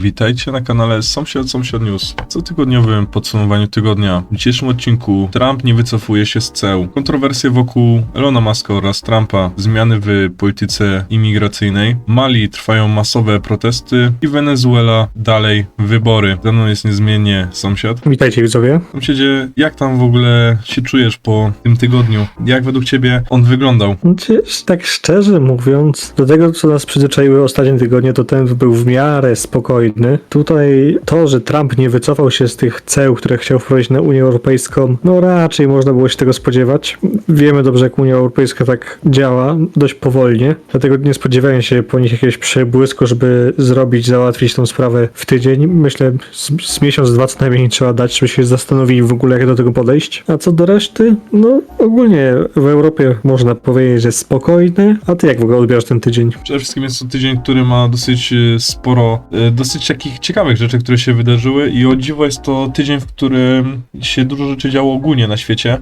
Witajcie na kanale Sąsiad Sąsiad News. W cotygodniowym podsumowaniu tygodnia. W dzisiejszym odcinku Trump nie wycofuje się z ceł. Kontrowersje wokół Elona Muska oraz Trumpa. Zmiany w polityce imigracyjnej. Mali trwają masowe protesty i Wenezuela dalej wybory. Ze mną jest niezmiennie sąsiad. Witajcie widzowie. Sąsiedzie, jak tam w ogóle się czujesz po tym tygodniu? Jak według ciebie on wyglądał? Znaczy, tak szczerze mówiąc, do tego co nas przyzwyczaiły ostatnie tygodnie, to ten był w miarę spokojny. Tutaj to, że Trump nie wycofał się z tych ceł, które chciał wprowadzić na Unię Europejską, no raczej można było się tego spodziewać. Wiemy dobrze, jak Unia Europejska tak działa, dość powolnie, dlatego nie spodziewałem się po nich jakiegoś przebłysku, żeby zrobić, załatwić tą sprawę w tydzień. Myślę, z, z miesiąc, dwa co najmniej trzeba dać, żeby się zastanowili w ogóle, jak do tego podejść. A co do reszty, no ogólnie w Europie można powiedzieć, że spokojny. A ty jak w ogóle odbierasz ten tydzień? Przede wszystkim jest to tydzień, który ma dosyć e, sporo, e, dosyć takich ciekawych rzeczy, które się wydarzyły i o dziwo jest to tydzień, w którym się dużo rzeczy działo ogólnie na świecie.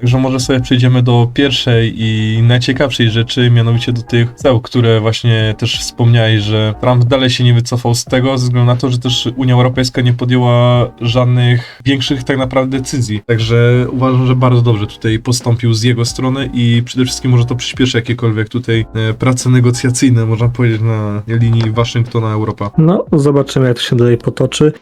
Także może sobie przejdziemy do pierwszej i najciekawszej rzeczy, mianowicie do tych ceł, które właśnie też wspomniałeś, że Trump dalej się nie wycofał z tego, ze względu na to, że też Unia Europejska nie podjęła żadnych większych tak naprawdę decyzji. Także uważam, że bardzo dobrze tutaj postąpił z jego strony i przede wszystkim może to przyspieszy jakiekolwiek tutaj e, prace negocjacyjne, można powiedzieć, na linii Waszyngtona-Europa. No, zobaczymy, jak to się dalej potoczy.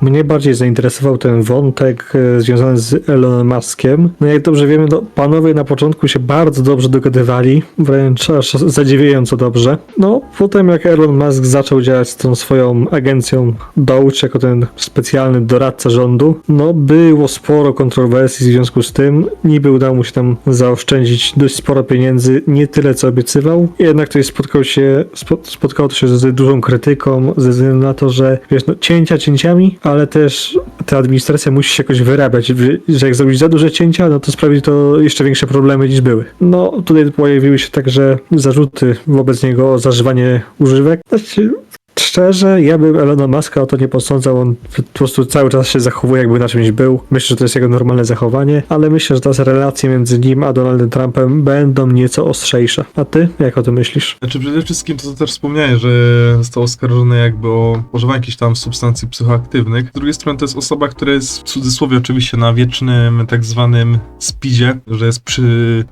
Mnie bardziej zainteresował ten wątek e, związany z Elonem Muskiem. No jak dobrze wiemy, no, panowie na początku się bardzo dobrze dogadywali, wręcz aż zadziwiająco dobrze. No, potem jak Elon Musk zaczął działać z tą swoją agencją Doge, jako ten specjalny doradca rządu, no było sporo kontrowersji w związku z tym. Niby udało mu się tam zaoszczędzić dość sporo pieniędzy, nie tyle co obiecywał, jednak to spotkał się, spo, spotkało to się z dużą krytyką, ze względu na to, że wiesz, no cięcia cięciami, ale też ta administracja musi się jakoś wyrabiać, że- jak zrobić za duże cięcia, no to sprawi to jeszcze większe problemy niż były. No tutaj pojawiły się także zarzuty wobec niego o zażywanie używek. Znaczy, Szczerze, ja bym Elona Muska o to nie posądzał, on po prostu cały czas się zachowuje jakby na czymś był. Myślę, że to jest jego normalne zachowanie, ale myślę, że teraz relacje między nim a Donaldem Trumpem będą nieco ostrzejsze. A ty, jak o tym myślisz? Znaczy przede wszystkim to, co też wspomniałeś, że został oskarżony jakby o używanie jakichś tam substancji psychoaktywnych. Z drugiej strony to jest osoba, która jest w cudzysłowie oczywiście na wiecznym tak zwanym speedzie, że jest przy,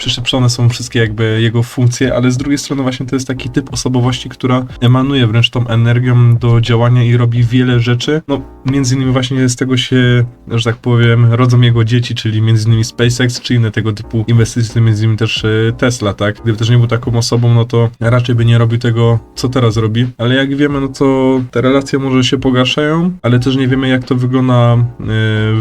są wszystkie jakby jego funkcje, ale z drugiej strony właśnie to jest taki typ osobowości, która emanuje wręcz tą energią do działania i robi wiele rzeczy. No między innymi właśnie z tego się, że tak powiem, rodzą jego dzieci, czyli między innymi SpaceX, czy inne tego typu inwestycje, między innymi też e, Tesla, tak? Gdyby też nie był taką osobą, no to raczej by nie robił tego, co teraz robi. Ale jak wiemy, no to te relacje może się pogarszają, ale też nie wiemy, jak to wygląda e,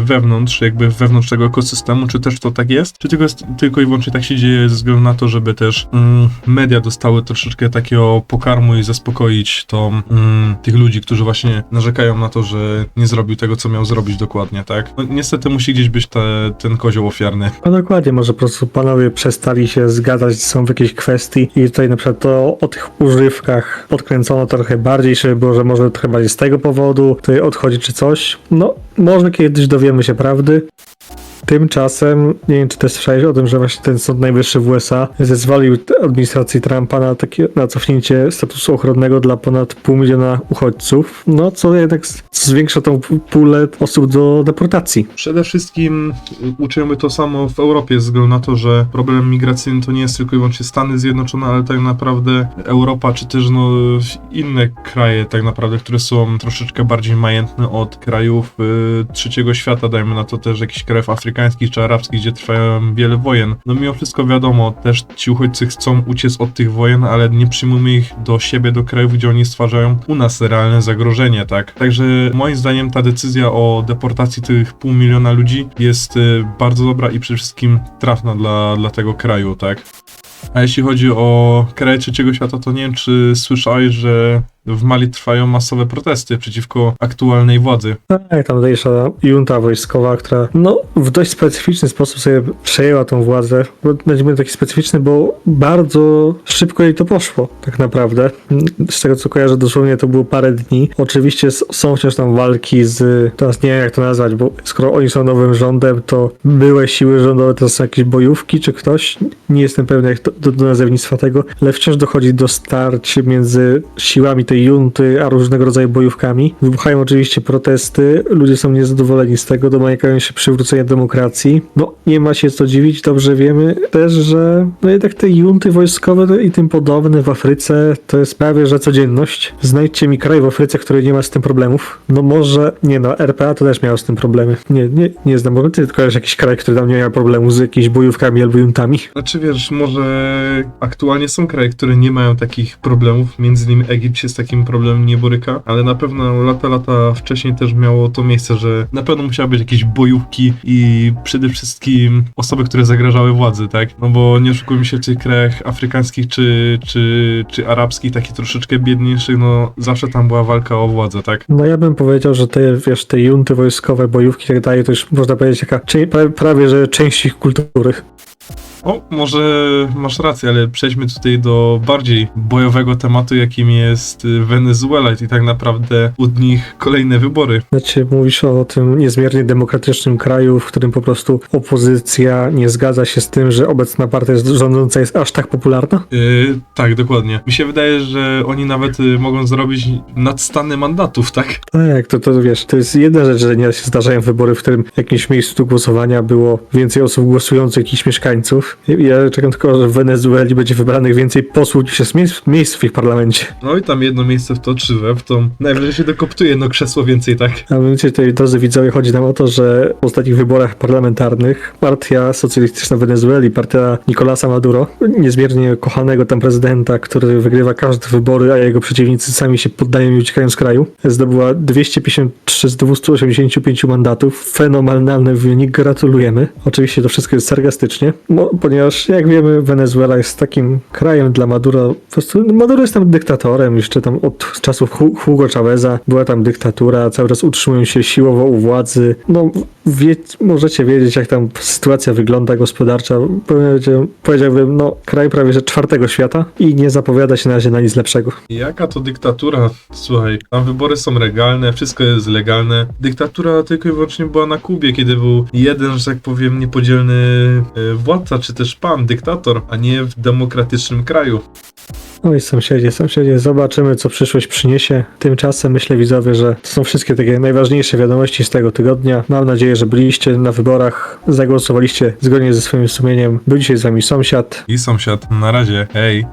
wewnątrz, jakby wewnątrz tego ekosystemu, czy też to tak jest, czy tylko, tylko i wyłącznie tak się dzieje ze względu na to, żeby też mm, media dostały troszeczkę takiego pokarmu i zaspokoić to mm, tych ludzi, którzy właśnie narzekają na to, że nie zrobił tego, co miał zrobić dokładnie, tak? No, niestety musi gdzieś być te, ten kozioł ofiarny. No dokładnie, może po prostu panowie przestali się zgadzać sobą w jakiejś kwestii i tutaj na przykład to o tych używkach podkręcono trochę bardziej, żeby było, że może trochę bardziej z tego powodu tutaj odchodzi czy coś. No, może kiedyś dowiemy się prawdy. Tymczasem, nie wiem czy też słyszałeś o tym, że właśnie ten Sąd Najwyższy w USA zezwolił administracji Trumpa na takie, na cofnięcie statusu ochronnego dla ponad pół miliona uchodźców, no co jednak zwiększa tą pulę osób do deportacji. Przede wszystkim uczymy to samo w Europie, ze względu na to, że problem migracyjny to nie jest tylko i wyłącznie Stany Zjednoczone, ale tak naprawdę Europa, czy też no, inne kraje, tak naprawdę, które są troszeczkę bardziej majętne od krajów y, trzeciego świata, dajmy na to też jakichś krajów afrykańskich czy arabskich, gdzie trwają wiele wojen. No mimo wszystko wiadomo, też ci uchodźcy chcą uciec od tych wojen, ale nie przyjmujmy ich do siebie, do krajów, gdzie oni stwarzają u nas realne zagrożenie, tak? Także moim zdaniem ta decyzja o deportacji tych pół miliona ludzi jest y, bardzo dobra i przede wszystkim trafna dla, dla tego kraju, tak? A jeśli chodzi o kraje trzeciego świata, to nie wiem, czy słyszałeś, że w Mali trwają masowe protesty przeciwko aktualnej władzy. Tak, tamtejsza junta wojskowa, która no w dość specyficzny sposób sobie przejęła tą władzę. Bo nazwijmy taki specyficzny, bo bardzo szybko jej to poszło, tak naprawdę. Z tego co kojarzę, dosłownie to było parę dni. Oczywiście są wciąż tam walki z, teraz nie wiem jak to nazwać, bo skoro oni są nowym rządem, to były siły rządowe to są jakieś bojówki czy ktoś. Nie jestem pewny jak to, do, do nazewnictwa tego, ale wciąż dochodzi do starć między siłami tej tej junty, a różnego rodzaju bojówkami. Wybuchają oczywiście protesty, ludzie są niezadowoleni z tego, domagają się przywrócenia demokracji. No, nie ma się co dziwić, dobrze wiemy też, że no jednak te junty wojskowe i tym podobne w Afryce to jest prawie, że codzienność. Znajdźcie mi kraj w Afryce, który nie ma z tym problemów. No może, nie no, RPA to też miało z tym problemy. Nie, nie, nie znam, bo ty jest jakiś kraj, który tam nie miał problemu z jakimiś bojówkami albo juntami. Znaczy wiesz, może aktualnie są kraje, które nie mają takich problemów, między innymi Egipt się z takim problemem nie boryka, ale na pewno lata, lata wcześniej też miało to miejsce, że na pewno musiały być jakieś bojówki i przede wszystkim osoby, które zagrażały władzy, tak? No bo nie oszukujmy się, w tych krajach afrykańskich czy, czy, czy arabskich, takich troszeczkę biedniejszych, no zawsze tam była walka o władzę, tak? No ja bym powiedział, że te, wiesz, te junty wojskowe, bojówki i tak dalej, to już można powiedzieć pra- prawie, że część ich kultury. O, może masz rację, ale przejdźmy tutaj do bardziej bojowego tematu, jakim jest Wenezuela i tak naprawdę od nich kolejne wybory. Znaczy, mówisz o tym niezmiernie demokratycznym kraju, w którym po prostu opozycja nie zgadza się z tym, że obecna partia rządząca jest aż tak popularna? Yy, tak, dokładnie. Mi się wydaje, że oni nawet y, mogą zrobić nadstany mandatów, tak? Tak, to, to wiesz, to jest jedna rzecz, że nie się zdarzają wybory, w którym w jakimś miejscu głosowania było więcej osób głosujących niż mieszkańców. Ja czekam tylko, że w Wenezueli będzie wybranych więcej posłów niż jest miejsc, miejsc w ich parlamencie. No i tam jedno miejsce w to czy we w to. Najwyżej się dokoptuje jedno krzesło więcej, tak? A mianowicie tutaj, drodzy widzowie, chodzi nam o to, że w ostatnich wyborach parlamentarnych partia socjalistyczna Wenezueli, partia Nicolasa Maduro, niezmiernie kochanego tam prezydenta, który wygrywa każde wybory, a jego przeciwnicy sami się poddają i uciekają z kraju, zdobyła 253 z 285 mandatów. Fenomenalny wynik, gratulujemy. Oczywiście to wszystko jest sarkastycznie, bo, ponieważ jak wiemy Wenezuela jest takim krajem dla Maduro, po prostu Maduro jest tam dyktatorem, jeszcze tam od czasów Hu- Hugo Chaveza była tam dyktatura, cały czas utrzymują się siłowo u władzy. No, wie, możecie wiedzieć, jak tam sytuacja wygląda gospodarcza. Powiedział- Powiedziałbym, no, kraj prawie że czwartego świata i nie zapowiada się na razie na nic lepszego. Jaka to dyktatura? Słuchaj, tam wybory są legalne, wszystko jest legalne. Dyktatura tylko i wyłącznie była na Kubie, kiedy był jeden, że tak powiem, niepodzielny e, władca, czy też pan, dyktator, a nie w demokratycznym kraju. Oj, sąsiedzie, sąsiedzie, zobaczymy, co przyszłość przyniesie. Tymczasem myślę, widzowie, że to są wszystkie takie najważniejsze wiadomości z tego tygodnia. Mam nadzieję, że byliście na wyborach, zagłosowaliście zgodnie ze swoim sumieniem. Był dzisiaj z wami sąsiad. I sąsiad, na razie, hej.